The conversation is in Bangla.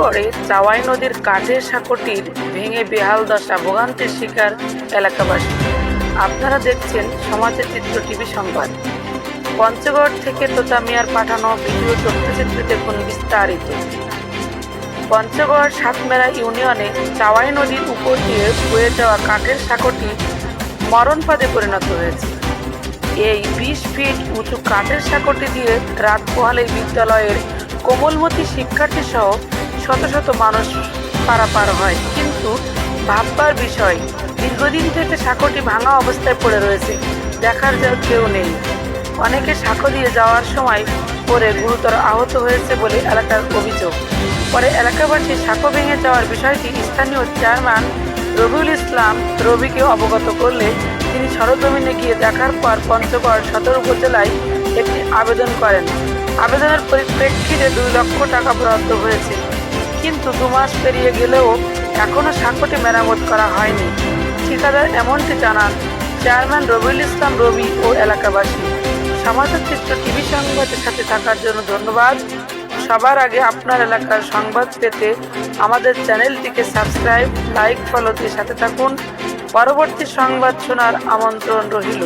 পঞ্চগড়ে চাওয়াই নদীর কাঠের সাঁকোটির ভেঙে বেহাল দশা ভোগান্তির শিকার এলাকাবাসী। আপনারা দেখছেন সমাজের চিত্র টিভি সংবাদ। পঞ্চগড় থেকে তোতা মিয়ার পাঠানো ভিডিও তথ্যচিত্র দেখুন বিস্তারিত। পঞ্চগড় সাতমেরা ইউনিয়নে চাওয়াই নদীর উপর দিয়ে বয়ে যাওয়া কাঠের সাঁকোটি মরণপাদে পরিণত হয়েছে। এই বিশ ফিট উঁচু কাঠের সাঁকোটি দিয়ে রাত পোহালে বিদ্যালয়ের কোমলমতি শিক্ষার্থী সহ শত শত মানুষ পারাপার হয়। কিন্তু ভাববার বিষয়, দীর্ঘদিন থেকে সাঁকোটি ভাঙা অবস্থায় পড়ে রয়েছে, দেখার যা কেউ নেই। অনেকে সাঁকো দিয়ে যাওয়ার সময় পরে গুরুতর আহত হয়েছে বলে এলাকার অভিযোগ। পরে এলাকাবাসী সাঁকো ভেঙে যাওয়ার বিষয়টি স্থানীয় চেয়ারম্যান রবিউল ইসলাম রবিকে অবগত করলে তিনি সরজমিনে গিয়ে দেখার পর পঞ্চগড় সদর উপজেলায় একটি আবেদন করেন। আবেদনের পরিপ্রেক্ষিতে দুই লক্ষ টাকা বরাদ্দ হয়েছে। কিন্তু দু মাস পেরিয়ে গেলেও এখনও সাঁকোটি মেরামত করা হয়নি। ঠিকাদার এমনটি জানান, চেয়ারম্যান রবিউল ইসলাম রবি ও এলাকাবাসী। সমাজের চিত্র টিভি সংবাদের সাথে থাকার জন্য ধন্যবাদ। সবার আগে আপনার এলাকার সংবাদ পেতে আমাদের চ্যানেলটিকে সাবস্ক্রাইব, লাইক, ফলো দিয়ে সাথে থাকুন। পরবর্তী সংবাদ শোনার আমন্ত্রণ রহিল